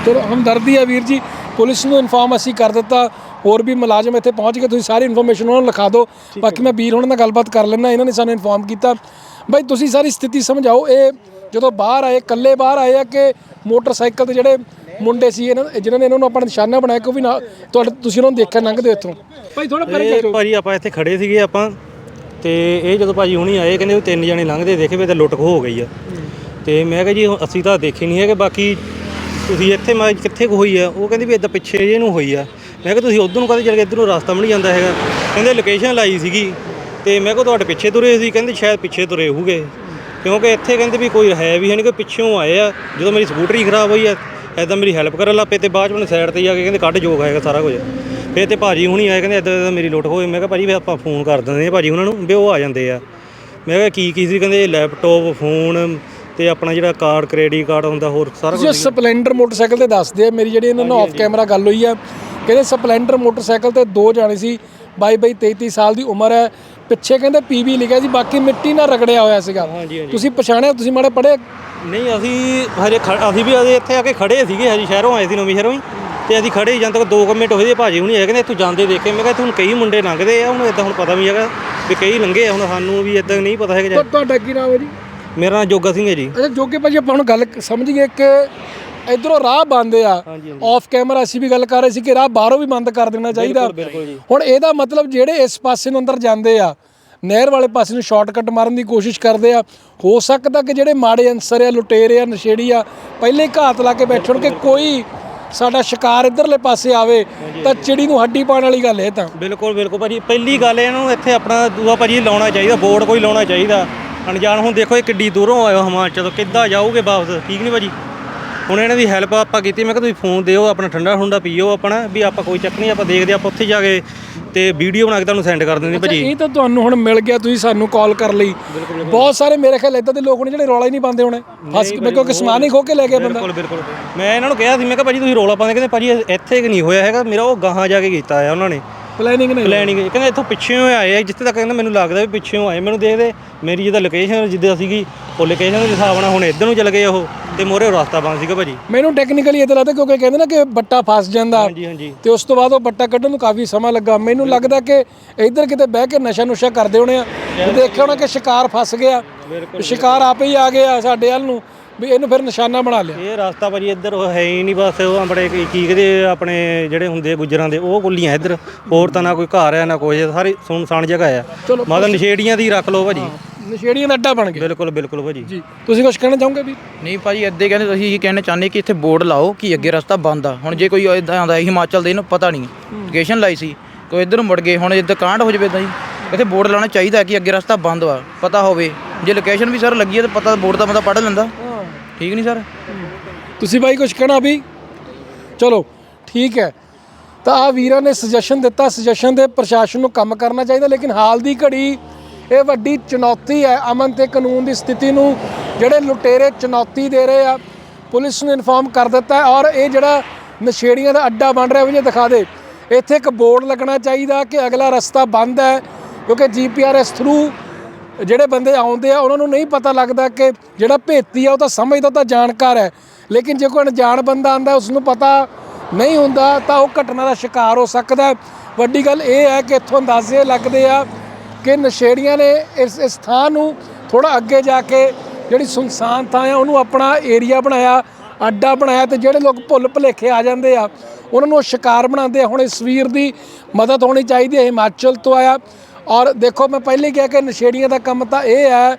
ਚਲੋ ਹਮਦਰਦੀ ਆ ਵੀਰ ਜੀ। ਪੁਲਿਸ ਨੂੰ ਇਨਫੋਰਮ ਅਸੀਂ ਕਰ ਦਿੱਤਾ। ਹੋਰ ਵੀ ਮੁਲਾਜ਼ਮ ਇੱਥੇ ਪਹੁੰਚ ਗਏ। ਤੁਸੀਂ ਸਾਰੀ ਇਨਫੋਰਮੇਸ਼ਨ ਉਹਨਾਂ ਨੂੰ ਲਿਖਾ ਦਿਓ। ਬਾਕੀ ਮੈਂ ਵੀਰ ਹੁਣ ਨਾਲ ਗੱਲਬਾਤ ਕਰ ਲੈਣਾ ਇਹਨਾਂ ਨੇ ਸਾਨੂੰ ਇਨਫੋਰਮ ਕੀਤਾ। ਬਾਈ ਤੁਸੀਂ ਸਾਰੀ ਸਥਿਤੀ ਸਮਝਾਓ। ਇਹ ਜਦੋਂ ਬਾਹਰ ਆਏ ਇਕੱਲੇ ਬਾਹਰ ਆਏ ਆ ਕਿ ਮੋਟਰਸਾਈਕਲ ਤੇ ਜਿਹੜੇ ਮੁੰਡੇ ਸੀ ਇਹਨਾਂ ਜਿਨ੍ਹਾਂ ਨੇ ਇਹਨਾਂ ਨੂੰ ਆਪਣਾ ਨਿਸ਼ਾਨਾ ਬਣਾਇਆ ਕਿ ਉਹ ਵੀ ਨਾਲ ਤੁਹਾਡੇ ਤੁਸੀਂ ਉਹਨਾਂ ਨੂੰ ਦੇਖਿਆ ਲੰਘਦੇ ਇੱਥੋਂ। ਭਾਈ ਥੋੜਾ ਪਰੇ ਭਾਜੀ ਆਪਾਂ ਇੱਥੇ ਖੜੇ ਸੀਗੇ ਆਪਾਂ। ਤੇ ਇਹ ਜਦੋਂ ਭਾਜੀ ਹੁਣੀ ਆਏ, ਕਹਿੰਦੇ ਵੀ ਤਿੰਨ ਜਣੇ ਲੰਘਦੇ, ਦੇਖੇ ਵੀ ਤੇ ਲੁੱਟ ਖੋ ਹੋ ਗਈ ਆ। ਤੇ ਮੈਂ ਕਿਹਾ ਜੀ ਅਸੀਂ ਤਾਂ ਦੇਖੇ ਨਹੀਂ ਹੈਗੇ, ਬਾਕੀ ਤੁਸੀਂ ਇੱਥੇ ਮੈਂ ਕਿੱਥੇ ਕੁ ਹੋਈ ਆ? ਉਹ ਕਹਿੰਦੀ ਵੀ ਇਦਾਂ ਪਿੱਛੇ ਜੇ ਨੂੰ ਹੋਈ ਆ। ਮੈਂ ਕਿਹਾ ਤੁਸੀਂ ਉਧਰ ਨੂੰ ਕਦੇ ਚਲ ਗਏ, ਇੱਧਰ ਨੂੰ ਰਸਤਾ ਵੀ ਨਹੀਂ ਜਾਂਦਾ ਹੈਗਾ। ਕਹਿੰਦੇ ਲੋਕੇਸ਼ਨ ਲਾਈ ਸੀਗੀ। ਤੇ ਮੈਂ ਕਿਹਾ ਤੁਹਾਡੇ ਪਿੱਛੇ ਤੁਰੇ ਸੀ, ਕਹਿੰਦੇ ਸ਼ਾਇਦ ਪਿੱਛੇ ਤੁਰੇ ਹੋਊਗੇ। ਕਿਉਂਕਿ ਇੱਥੇ ਕਹਿੰਦੇ ਵੀ ਕੋਈ ਹੈ ਵੀ ਹੈ ਨਹੀਂ ਕੋਈ ਪਿੱਛੋਂ ਆਏ ਆ। ਜਦੋਂ ਮੇਰੀ ਸਕੂਟਰੀ ਖਰਾਬ ਹੋਈ ਆ ਐਦਾਂ ਮੇਰੀ ਹੈਲਪ ਕਰਨ ਲੱਪੇ ਤੇ ਬਾਅਦ ਚ ਮੈਨੂੰ ਸਾਈਡ ਤੇ ਜਾ ਕੇ ਕਹਿੰਦੇ, ਕੱਢ ਜੋਗ ਹੈਗਾ ਸਾਰਾ ਕੁਝ। ਫਿਰ ਤੇ ਭਾਜੀ ਹੁਣੀ ਆਏ ਕਹਿੰਦੇ ਇਦਾਂ ਮੇਰੀ ਲੁੱਟ ਹੋਈ। ਮੈਂ ਕਿਹਾ ਭਾਜੀ ਵੀ ਆਪਾਂ ਫੋਨ ਕਰ ਦਿੰਦੇ ਆ ਭਾਜੀ ਉਹਨਾਂ ਨੂੰ ਵੀ ਉਹ ਆ ਜਾਂਦੇ ਆ। ਮੈਂ ਕਿਹਾ ਕੀ ਕੀ ਸੀ? ਕਹਿੰਦੇ ਲੈਪਟਾਪ ਫੋਨ ਤੇ ਆਪਣਾ ਜਿਹੜਾ ਕਾਰਡ ਕ੍ਰੈਡਿਟ ਕਾਰਡ ਹੁੰਦਾ ਹੋਰ ਸਾਰਾ ਕੁਝ ਸਪਲੈਂਡਰ ਮੋਟਰਸਾਈਕਲ ਤੇ ਦੱਸਦੇ ਆ ਮੇਰੀ ਜਿਹੜੀ ਇਹਨਾਂ ਨਾਲ ਆਫ ਕੈਮਰਾ ਗੱਲ ਹੋਈ ਆ। ਕਹਿੰਦੇ ਸਪਲੈਂਡਰ ਮੋਟਰਸਾਈਕਲ ਤੇ ਦੋ ਜਾਣੇ ਸੀ 22 22 23 ਸਾਲ ਦੀ ਉਮਰ ਹੈ। ਪਿੱਛੇ ਕਹਿੰਦੇ ਪੀਬੀ ਲਿਖਿਆ ਸੀ ਬਾਕੀ ਮਿੱਟੀ ਨਾਲ ਰਗੜਿਆ ਹੋਇਆ ਸੀਗਾ। ਤੁਸੀਂ ਪਛਾਣਿਆ? ਤੁਸੀਂ ਮਾੜੇ ਪੜੇ ਨਹੀਂ ਅਸੀਂ ਹਜੇ ਅਸੀਂ ਵੀ ਅਜੇ ਇੱਥੇ ਆ ਕੇ ਖੜੇ ਸੀਗੇ ਹਜੇ ਸ਼ਹਿਰੋਂ ਆਏ ਸੀ ਨਵੇਂ ਸ਼ਹਿਰੋਂ ਹੀ। ਤੇ ਅਸੀਂ ਖੜੇ ਹੀ ਜਦ ਤੱਕ 2 ਮਿੰਟ ਹੋਏ ਦੇ ਭਾਜੀ ਹੁਣੀ ਆਏ ਕਹਿੰਦੇ ਇੱਥੋਂ ਜਾਂਦੇ ਦੇਖੇ। ਮੈਂ ਕਿਹਾ ਇੱਥੇ ਕਈ ਮੁੰਡੇ ਲੰਘਦੇ ਆ ਹੁਣ ਇਦਾਂ ਹੁਣ ਪਤਾ ਵੀ ਹੈਗਾ ਵੀ ਕਈ ਲੰਘੇ ਆ ਹੁਣ ਸਾਨੂੰ ਵੀ ਇਦਾਂ ਨਹੀਂ ਪਤਾ ਹੈਗਾ ਤੁਹਾ- ਤੁਹਾਡਾ ਕੀ ਨਾਮ ਹੈ ਜੀ? ਮੇਰਾ ਨਾਮ ਜੋਗਾ ਸਿੰਘ ਹੈ ਜੀ। ਅੱਛਾ ਜੋਗੇ ਭਾਜੀ ਆਪਾਂ ਹੁਣ ਗੱਲ ਸਮਝ ਗਏ ਕਿ ਇਧਰੋਂ ਰਾਹ ਬੰਦ ਆ। ਹਾਂਜੀ, ਆਫ ਕੈਮਰਾ ਅਸੀਂ ਵੀ ਗੱਲ ਕਰ ਰਹੇ ਸੀ ਕਿ ਰਾਹ ਬਾਹਰੋਂ ਵੀ ਬੰਦ ਕਰ ਦੇਣਾ ਚਾਹੀਦਾ। ਬਿਲਕੁਲ ਜੀ। ਹੁਣ ਇਹਦਾ ਮਤਲਬ ਜਿਹੜੇ ਇਸ ਪਾਸੇ ਨੂੰ ਅੰਦਰ ਜਾਂਦੇ ਆ ਨਹਿਰ ਵਾਲੇ ਪਾਸੇ ਨੂੰ ਸ਼ਾਰਟਕਟ ਮਾਰਨ ਦੀ ਕੋਸ਼ਿਸ਼ ਕਰਦੇ ਆ ਹੋ ਸਕਦਾ ਕਿ ਜਿਹੜੇ ਮਾੜੇ ਅਨਸਰ ਆ ਲੁਟੇਰੇ ਆ ਨਸ਼ੇੜੀ ਆ ਪਹਿਲੇ ਹੀ ਘਾਤ ਲਾ ਕੇ ਬੈਠਣ ਕਿ ਕੋਈ ਸਾਡਾ ਸ਼ਿਕਾਰ ਇਧਰਲੇ ਪਾਸੇ ਆਵੇ ਤਾਂ ਚਿੜੀ ਨੂੰ ਹੱਡੀ ਪਾਉਣ ਵਾਲੀ ਗੱਲ ਇਹ ਤਾਂ। ਬਿਲਕੁਲ ਬਿਲਕੁਲ ਭਾਜੀ ਪਹਿਲੀ ਗੱਲ ਇਹਨੂੰ ਇੱਥੇ ਆਪਣਾ ਦੂਆ ਭਾਜੀ ਲਾਉਣਾ ਚਾਹੀਦਾ ਬੋਰਡ ਕੋਈ ਲਾਉਣਾ ਚਾਹੀਦਾ। ਅਣਜਾਣ ਹੁਣ ਦੇਖੋ ਇਹ ਕਿੱਡੀ ਦੂਰੋਂ ਆਇਓ ਹਿਮਾਚਲ ਤੋਂ ਕਿੱਦਾਂ ਜਾਊਗੇ ਵਾਪਸ ਠੀਕ ਨਹੀਂ ਭਾਜੀ? ਹੁਣ ਇਹਨਾਂ ਦੀ ਹੈਲਪ ਆਪਾਂ ਕੀਤੀ ਮੈਂ ਕਿਹਾ ਤੁਸੀਂ ਫੋਨ ਦਿਓ ਆਪਣਾ ਠੰਡਾ ਠੰਡਾ ਪੀਓ ਆਪਣਾ ਵੀ ਆਪਾਂ ਕੋਈ ਚੱਕ ਨਹੀਂ ਆਪਾਂ ਦੇਖਦੇ ਆਪਾਂ ਉੱਥੇ ਜਾ ਕੇ ਤੇ ਵੀਡੀਓ ਬਣਾ ਕੇ ਤੁਹਾਨੂੰ ਸੈਂਡ ਕਰ ਦਿੰਦੇ ਭਾਜੀ। ਇਹ ਤਾਂ ਤੁਹਾਨੂੰ ਹੁਣ ਮਿਲ ਗਿਆ ਤੁਸੀਂ ਸਾਨੂੰ ਕਾਲ ਕਰ ਲਈ। ਬਹੁਤ ਸਾਰੇ ਮੇਰੇ ਖਿਆਲ ਇਦਾਂ ਦੇ ਲੋਕ ਨੇ ਜਿਹੜੇ ਰੌਲਾ ਹੀ ਨਹੀਂ ਪਾਉਂਦੇ ਹੋਣੇ। ਫਸ ਕੇ ਕਿਉਂਕਿ ਸਮਾਨ ਹੀ ਖੋ ਕੇ ਲੈ ਗਿਆ ਬੰਦਾ। ਬਿਲਕੁਲ ਬਿਲਕੁਲ। ਮੈਂ ਇਹਨਾਂ ਨੂੰ ਕਿਹਾ ਸੀ ਮੈਂ ਕਿਹਾ ਭਾਜੀ ਤੁਸੀਂ ਰੋਲਾ ਪਾਉਂਦੇ ਕਹਿੰਦੇ ਭਾਜੀ ਇੱਥੇ ਕਿ ਨਹੀਂ ਹੋਇਆ ਹੈਗਾ? ਮੇਰਾ ਉਹ ਗਾਹਾਂ ਜਾ ਕੇ ਕੀਤਾ ਆ ਉਹਨਾਂ ਨੇ। ਪਲੈਨਿੰਗ ਨਹੀਂ ਪਲੈਨਿੰਗ ਕਹਿੰਦੇ ਇੱਥੋਂ ਪਿੱਛੇੋਂ ਆਏ ਆ ਜਿੱਥੇ ਤੱਕ ਕਹਿੰਦਾ ਮੈਨੂੰ ਲੱਗਦਾ ਵੀ ਪਿੱਛੇੋਂ ਆਏ। ਮੈਨੂੰ ਦੇਖਦੇ ਮੇਰੀ ਜਿਹਦਾ ਲੋਕੇਸ਼ਨ ਜਿੱਦਾਂ ਸੀਗੀ ਉਹ ਲੋਕੇਸ਼ਨ ਦੇ ਹਿਸਾਬ ਨਾਲ ਹੁਣ ਇੱਧਰ ਨੂੰ ਚੱਲ ਗਏ ਉਹ ਤੇ ਮੋਰੇ ਰਸਤਾ ਬੰਦ ਸੀਗਾ ਭਾਜੀ। ਮੈਨੂੰ ਟੈਕਨੀਕਲੀ ਇਦਾਂ ਲੱਗਦਾ ਕਿਉਂਕਿ ਕਹਿੰਦੇ ਨਾ ਕਿ ਬੱਟਾ ਫਸ ਜਾਂਦਾ। ਹਾਂਜੀ ਹਾਂਜੀ। ਤੇ ਉਸ ਤੋਂ ਬਾਅਦ ਉਹ ਬੱਟਾ ਕੱਢਣ ਨੂੰ ਕਾਫੀ ਸਮਾਂ ਲੱਗਾ। ਮੈਨੂੰ ਲੱਗਦਾ ਕਿ ਇੱਧਰ ਕਿਤੇ ਬਹਿ ਕੇ ਨਸ਼ਾ ਨੁਸ਼ਾ ਕਰਦੇ ਹੋਣੇ ਆ। ਦੇਖਿਆ ਹੋਣਾ ਕਿ ਸ਼ਿਕਾਰ ਫਸ ਗਿਆ। ਸ਼ਿਕਾਰ ਆਪੇ ਹੀ ਆ ਗਿਆ ਸਾਡੇ ਵੱਲ ਨੂੰ। ਵੀ ਇਹਨੂੰ ਫਿਰ ਨਿਸ਼ਾਨਾ ਬਣਾ ਲਿਆ। ਇਹ ਰਸਤਾ ਭਾਜੀ ਇੱਧਰ ਉਹ ਹੈ ਹੀ ਨਹੀਂ ਬਸ ਉਹ ਆਪਣੇ ਕੀ ਕਹਿੰਦੇ ਆਪਣੇ ਜਿਹੜੇ ਹੁੰਦੇ ਆ ਗੁੱਜਰਾਂ ਦੇ ਉਹ ਗੁੱਲੀਆਂ ਇੱਧਰ। ਹੋਰ ਤਾਂ ਨਾ ਕੋਈ ਘਰ ਆ ਨਾ ਕੋਈ ਸਾਰੀ ਸੁਨਸਾਨ ਜਗ੍ਹਾ ਆ। ਚਲੋ। ਮਤਲਬ ਨਸ਼ੇੜੀਆਂ ਦੀ ਰੱਖ ਲਓ ਭਾਜੀ। ਨਸ਼ੇੜੀਆਂ ਦਾ ਅੱਡਾ ਬਣ ਗਿਆ। ਬਿਲਕੁਲ ਬਿਲਕੁਲ ਭਾਜੀ। ਜੀ ਤੁਸੀਂ ਕੁਝ ਕਹਿਣਾ ਚਾਹੋਗੇ ਵੀ? ਨਹੀਂ ਭਾਜੀ ਇੱਦਾਂ ਕਹਿੰਦੇ ਅਸੀਂ ਇਹ ਕਹਿਣਾ ਚਾਹੁੰਦੇ ਕਿ ਇੱਥੇ ਬੋਰਡ ਲਾਓ ਕਿ ਅੱਗੇ ਰਸਤਾ ਬੰਦ ਆ। ਹੁਣ ਜੇ ਕੋਈ ਇਦਾਂ ਆਉਂਦਾ ਹਿਮਾਚਲ ਦੇ ਇਹਨੂੰ ਪਤਾ ਨਹੀਂ। ਲੋਕੇਸ਼ਨ ਲਾਈ ਸੀ ਕੋਈ ਇੱਧਰ ਮੁੜ ਗਏ ਹੁਣ ਇੱਦਾਂ ਕਾਂਡ ਹੋ ਜਵੇ ਤਾਂ ਜੀ। ਇੱਥੇ ਬੋਰਡ ਲਾਉਣਾ ਚਾਹੀਦਾ ਕਿ ਅੱਗੇ ਰਸਤਾ ਬੰਦ ਵਾ ਪਤਾ ਹੋਵੇ। ਜੇ ਲੋਕੇਸ਼ਨ ਵੀ ਸਰ ਲੱਗੀ ਹੈ ਤਾਂ ਪਤਾ ਬੋਰਡ ਦਾ ਬੰਦਾ ਪੜ੍ਹ ਲੈਂਦਾ। ਠੀਕ ਨਹੀਂ, ਸਰ? ਤੁਸੀਂ ਬਾਈ ਕੁਝ ਕਹਿਣਾ ਵੀ? ਚਲੋ, ਠੀਕ ਹੈ। ਤਾਂ ਆ ਵੀਰਾਂ ਨੇ ਸੁਜੈਸ਼ਨ ਦਿੱਤਾ ਸੁਜੈਸ਼ਨ ਦੇ ਪ੍ਰਸ਼ਾਸਨ ਨੂੰ ਕੰਮ ਕਰਨਾ ਚਾਹੀਦਾ, ਲੇਕਿਨ ਹਾਲ ਦੀ ਘੜੀ ਇਹ ਵੱਡੀ ਚੁਣੌਤੀ ਹੈ, ਅਮਨ ਤੇ ਕਾਨੂੰਨ ਦੀ ਸਥਿਤੀ ਨੂੰ ਜਿਹੜੇ ਲੁਟੇਰੇ ਚੁਣੌਤੀ ਦੇ ਰਹੇ ਆ, ਪੁਲਿਸ ਨੂੰ ਇਨਫਾਰਮ ਕਰ ਦਿੱਤਾ ਹੈ ਔਰ ਇਹ ਜਿਹੜਾ ਨਸ਼ੇੜੀਆਂ ਦਾ ਅੱਡਾ ਬਣ ਰਿਹਾ, ਉਹ ਜੇ ਦਿਖਾ ਦੇ। ਇੱਥੇ ਇੱਕ ਬੋਰਡ ਲੱਗਣਾ ਚਾਹੀਦਾ ਕਿ ਅਗਲਾ ਰਸਤਾ ਬੰਦ ਹੈ, ਕਿਉਂਕਿ ਜੀਪੀਆਰਐਸ ਥਰੂ ਜਿਹੜੇ ਬੰਦੇ ਆਉਂਦੇ ਆ, ਉਹਨਾਂ ਨੂੰ ਨਹੀਂ ਪਤਾ ਲੱਗਦਾ ਕਿ ਜਿਹੜਾ ਭੇਤੀ ਆ, ਉਹ ਤਾਂ ਸਮਝਦਾ ਤਾਂ ਜਾਣਕਾਰ ਹੈ। ਲੇਕਿਨ ਜੇ ਕੋਈ ਅਣਜਾਣ ਬੰਦਾ ਆਂਦਾ ਉਸ ਨੂੰ ਪਤਾ ਨਹੀਂ ਹੁੰਦਾ, ਤਾਂ ਉਹ ਘਟਨਾ ਦਾ ਸ਼ਿਕਾਰ ਹੋ ਸਕਦਾ ਵੱਡੀ ਗੱਲ ਇਹ ਹੈ ਕਿ ਇੱਥੋਂ ਅੰਦਾਜ਼ੇ ਲੱਗਦੇ ਆ ਕਿ ਨਸ਼ੇੜੀਆਂ ਨੇ ਇਸ ਇਸ ਥਾਂ ਨੂੰ ਥੋੜਾ ਅੱਗੇ ਜਾ ਕੇ ਜਿਹੜੀ ਸੁਨਸਾਨ ਥਾਂ ਆ, ਉਹਨੂੰ ਆਪਣਾ ਏਰੀਆ ਬਣਾਇਆ, ਅੱਡਾ ਬਣਾਇਆ ਤੇ ਜਿਹੜੇ ਲੋਕ ਭੁੱਲ ਭੁਲੇਖੇ ਆ ਜਾਂਦੇ ਆ, ਉਹਨਾਂ ਨੂੰ ਉਹ ਸ਼ਿਕਾਰ ਬਣਾਉਂਦੇ ਆ। ਹੁਣ ਇਸ ਵੀਰ ਦੀ ਮਦਦ ਹੋਣੀ ਚਾਹੀਦੀ ਹੈ, ਹਿਮਾਚਲ ਤੋਂ ਆਇਆ। ਔਰ ਦੇਖੋ ਮੈਂ ਪਹਿਲੇ ਕਿਹਾ ਕਿ ਨਸ਼ੇੜੀਆਂ ਦਾ ਕੰਮ ਤਾਂ ਇਹ ਹੈ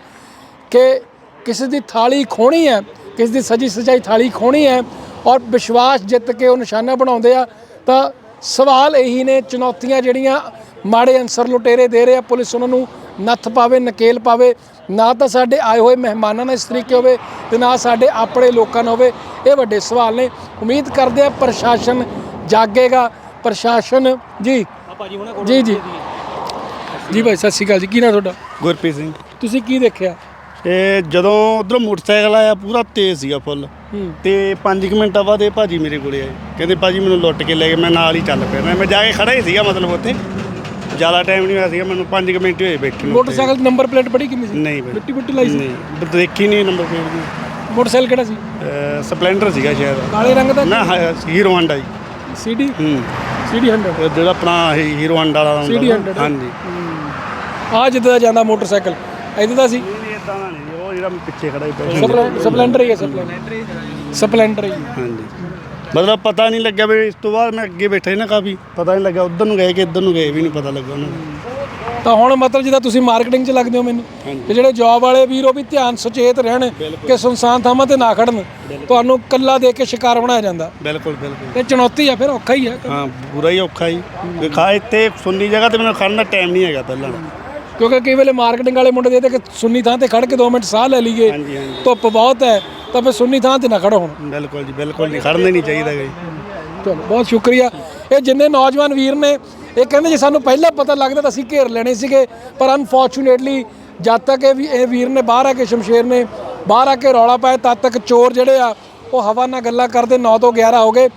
ਕਿ ਕਿਸੇ ਦੀ ਥਾਲੀ ਖੋਣੀ ਹੈ ਕਿਸੇ ਦੀ ਸਜੀ ਸਜਾਈ ਥਾਲੀ ਖੋਣੀ ਹੈ ਔਰ ਵਿਸ਼ਵਾਸ ਜਿੱਤ ਕੇ ਉਹ ਨਿਸ਼ਾਨਾ ਬਣਾਉਂਦੇ ਆ ਤਾਂ ਸਵਾਲ ਇਹੀ ਨੇ ਚੁਣੌਤੀਆਂ ਜਿਹੜੀਆਂ ਮਾੜੇ ਅਨਸਰ ਲੁਟੇਰੇ ਦੇ ਰਹੇ ਆ ਪੁਲਿਸ ਉਹਨਾਂ ਨੂੰ ਨੱਥ ਪਾਵੇ ਨਕੇਲ ਪਾਵੇ ਨਾ ਤਾਂ ਸਾਡੇ ਆਏ ਹੋਏ ਮਹਿਮਾਨਾਂ ਨਾਲ ਇਸ ਤਰੀਕੇ ਹੋਵੇ ਤੇ ਨਾ ਸਾਡੇ ਆਪਣੇ ਲੋਕਾਂ ਨਾਲ ਹੋਵੇ ਇਹ ਵੱਡੇ ਸਵਾਲ ਨੇ। ਉਮੀਦ ਕਰਦੇ ਆ ਪ੍ਰਸ਼ਾਸਨ ਜਾਗੇਗਾ। ਪ੍ਰਸ਼ਾਸਨ ਜੀ। ਆ ਭਾਜੀ ਹੁਣੇ ਜੀ ਜੀ। ਜੀ ਭਾਈ ਸਤਿ ਸ਼੍ਰੀ ਅਕਾਲ ਜੀ। ਕੀ ਨਾਮ ਤੁਹਾਡਾ? ਗੁਰਪ੍ਰੀਤ ਸਿੰਘ। ਤੁਸੀਂ ਕੀ ਦੇਖਿਆ? ਇਹ ਜਦੋਂ ਉਧਰੋਂ ਮੋਟਰਸਾਈਕਲ ਆਇਆ ਪੂਰਾ ਤੇਜ਼ ਸੀਗਾ ਫੁੱਲ। ਤੇ 5 ਮਿੰਟਾਂ ਬਾਅਦ ਇਹ ਭਾਜੀ ਮੇਰੇ ਕੋਲੇ ਆਏ। ਕਹਿੰਦੇ ਭਾਜੀ ਮੈਨੂੰ ਲੁੱਟ ਕੇ ਲੈ ਗਏ। ਮੈਂ ਨਾਲ ਹੀ ਚੱਲ ਪਿਆ। ਮੈਂ- ਮੈਂ ਜਾ ਕੇ ਖੜਾ ਹੀ ਸੀਗਾ ਮਤਲਬ ਉੱਥੇ। ਜ਼ਿਆਦਾ ਟਾਈਮ ਨਹੀਂ ਹੋਇਆ ਸੀਗਾ ਮੈਨੂੰ 5 ਮਿੰਟ ਹੋਏ ਬੈਠੇ ਨੂੰ। ਮੋਟਰਸਾਈਕਲ ਦੀ ਨੰਬਰ ਪਲੇਟ ਬੜੀ ਕਿੰਨੀ ਸੀ? ਨਹੀਂ ਬਈ। ਮਿੱਟੀ ਮਿੱਟੀ ਲਾਈ ਸੀ? ਨਹੀਂ ਦੇਖੀ ਨਹੀਂ ਨੰਬਰ ਪਲੇਟ ਦੀ। ਮੋਟਰਸਾਈਕਲ ਕਿਹੜਾ ਸੀ? ਸਪਲੈਂਡਰ ਸੀਗਾ ਸ਼ਾਇਦ। ਕਾਲੇ ਰੰਗ ਦਾ? ਨਾ ਹੀਰੋ ਹਾਂਡਾ ਜੀ ਸੀਡੀ? ਹੂੰ। ਸੀਡੀ 100 ਇਹ ਜਿਹੜਾ ਆਪਣਾ ਹੀਰੋ ਹਾਂਡਾ ਵਾਲਾ ਨਾ। 100 ਹਾਂਜੀ। ਆ ਜਿੱਦਾਂ ਦਾ ਜਾਂਦਾ ਮੋਟਰਸਾਈਕਲ ਇਦਾਂ ਦਾ ਸੀ। ਨਹੀਂ ਇਦਾਂ ਦਾ ਨਹੀਂ ਉਹ ਜਿਹੜਾ ਪਿੱਛੇ ਖੜਾ ਹੀ ਪਿਆ ਸਪਲੈਂ- ਸਪਲੈਂਡਰ ਹੀ ਹੈ ਸਪਲੈਂਡਰ ਸਪਲੈਂਡਰ ਹੀ ਹੈ। ਹਾਂਜੀ। ਮਤਲਬ ਪਤਾ ਨਹੀਂ ਲੱਗਿਆ ਵੀ ਇਸ ਤੋਂ ਬਾਅਦ ਮੈਂ ਅੱਗੇ ਬੈਠਾ ਸੀ ਨਾ ਕਾਫੀ ਪਤਾ ਨਹੀਂ ਲੱਗਾ ਉਧਰ ਨੂੰ ਗਏ ਕਿ ਇੱਧਰ ਨੂੰ ਗਏ ਵੀ ਨਹੀਂ ਪਤਾ ਲੱਗਾ ਉਹਨਾਂ ਨੂੰ। ਤਾਂ ਹੁਣ ਮਤਲਬ ਜਿੱਦਾਂ ਤੁਸੀਂ ਮਾਰਕੀਟਿੰਗ 'ਚ ਲੱਗਦੇ ਹੋ ਮੈਨੂੰ ਤੇ ਜਿਹੜੇ ਜੌਬ ਵਾਲੇ ਵੀਰ ਉਹ ਵੀ ਧਿਆਨ ਸੁਚੇਤ ਰਹਿਣ ਕਿ ਸੁਨਸਾਨ ਥਾਵਾਂ ਤੇ ਨਾ ਖੜਨ ਤੁਹਾਨੂੰ ਕੱਲਾ ਦੇ ਕੇ ਸ਼ਿਕਾਰ ਬਣਾਇਆ ਜਾਂਦਾ। ਬਿਲਕੁਲ ਬਿਲਕੁਲ। ਤੇ ਚੁਣੌਤੀ ਆ ਫਿਰ ਔਖਾ ਹੀ ਹੈ ਹਾਂ ਪੂਰਾ ਹੀ ਔਖਾ ਹੀ ਖਾ ਇੱਥੇ ਸੁੰਨੀ ਜਗ੍ਹਾ ਤੇ ਮੈਨੂੰ ਖੜਨ ਦਾ ਟਾਈਮ ਨਹੀਂ ਹੈਗਾ ਪਹਿਲਾਂ। ਕਿਉਂਕਿ ਕਈ ਵੇਲੇ ਮਾਰਕੀਟਿੰਗ ਵਾਲੇ ਮੁੰਡੇ ਦੇ ਕਿ ਸੁੰਨੀ ਥਾਂ ਤੇ ਖੜ ਕੇ 2 ਮਿੰਟ ਸਾਹ ਲੈ ਲਈਏ ਹਾਂਜੀ ਹਾਂਜੀ। ਧੁੱਪ ਬਹੁਤ ਹੈ ਤਾਂ ਫਿਰ ਸੁੰਨੀ ਥਾਂ ਤੇ ਨਾ ਖੜੋ ਹੁਣ। ਬਿਲਕੁਲ ਜੀ ਬਿਲਕੁਲ ਨਹੀਂ ਖੜਨਾ ਨਹੀਂ ਚਾਹੀਦਾ ਜੀ। ਚਲੋ ਬਹੁਤ ਸ਼ੁਕਰੀਆ। ਇਹ ਜਿੰਨੇ ਨੌਜਵਾਨ ਵੀਰ ਨੇ ਇਹ ਕਹਿੰਦੇ ਜੇ ਸਾਨੂੰ ਪਹਿਲਾਂ ਪਤਾ ਲੱਗਦਾ ਤਾਂ ਅਸੀਂ ਘੇਰ ਲੈਣੇ ਸੀਗੇ ਪਰ ਅਨਫੋਰਚੂਨੇਟਲੀ ਜਦ ਤੱਕ ਇਹ ਵੀ ਇਹ ਵੀਰ ਨੇ ਬਾਹਰ ਆ ਕੇ ਸ਼ਮਸ਼ੇਰ ਨੇ ਬਾਹਰ ਆ ਕੇ ਰੌਲਾ ਪਾਇਆ ਤਦ ਤੱਕ ਚੋਰ ਜਿਹੜੇ ਆ ਉਹ ਹਵਾ ਨਾਲ ਗੱਲਾਂ ਕਰਦੇ 9 ਤੋਂ 11 ਹੋ ਗਏ।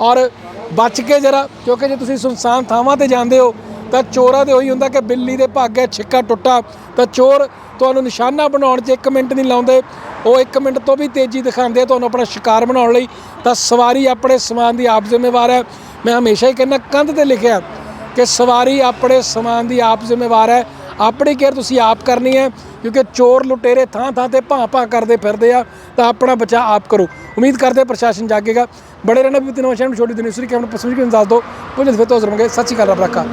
ਔਰ ਬਚ ਕੇ ਜਰਾ ਕਿਉਂਕਿ ਜੇ ਤੁਸੀਂ ਸੁਨਸਾਨ ਥਾਵਾਂ ਤੇ ਜਾਂਦੇ ਹੋ ਤਾਂ ਚੋਰਾਂ ਦੇ ਉਹੀ ਹੁੰਦਾ ਕਿ ਬਿੱਲੀ ਦੇ ਭਾਗੇ ਛਿੱਕਾ ਟੁੱਟਾ। ਤਾਂ ਚੋਰ ਤੁਹਾਨੂੰ ਨਿਸ਼ਾਨਾ ਬਣਾਉਣ 'ਚ 1 ਮਿੰਟ ਨਹੀਂ ਲਾਉਂਦੇ। ਉਹ 1 ਮਿੰਟ ਤੋਂ ਵੀ ਤੇਜ਼ੀ ਦਿਖਾਉਂਦੇ ਤੁਹਾਨੂੰ ਆਪਣਾ ਸ਼ਿਕਾਰ ਬਣਾਉਣ ਲਈ। ਤਾਂ ਸਵਾਰੀ ਆਪਣੇ ਸਮਾਨ ਦੀ ਆਪ ਜ਼ਿੰਮੇਵਾਰ ਹੈ। ਮੈਂ ਹਮੇਸ਼ਾ ਹੀ ਕਹਿੰਦਾ, ਕੰਧ ਤੇ ਲਿਖਿਆ ਕਿ ਸਵਾਰੀ ਆਪਣੇ ਸਮਾਨ ਦੀ ਆਪ ਜ਼ਿੰਮੇਵਾਰ ਹੈ। ਆਪਣੀ ਕੇਅਰ ਤੁਸੀਂ ਆਪ ਕਰਨੀ ਹੈ, ਕਿਉਂਕਿ ਚੋਰ ਲੁਟੇਰੇ ਥਾਂ ਥਾਂ ਤੇ ਭਾਂ ਭਾਂ ਕਰਦੇ ਫਿਰਦੇ ਆ। ਤਾਂ ਆਪਣਾ ਬਚਾਅ ਆਪ ਕਰੋ। ਉਮੀਦ ਕਰਦੇ ਪ੍ਰਸ਼ਾਸਨ ਜਾਗੇਗਾ। ਬੜੇ ਰਹਿਣਾ ਵੀ ਤਿੰਨੋਂ ਸ਼ਹਿਰ ਨੂੰ ਛੋਟੀ ਦਿਨੀ ਸ੍ਰੀ ਕੈਮਰਾ ਪਸੰਦ ਕਰਨ ਦੱਸ ਦਿਓ। ਕੁਝ ਫਿਰ ਤੋਂ ਜ਼ਰੂਰ ਸਤਿ ਸ਼੍ਰੀ ਅਕਾਲ ਰੱਖਾ।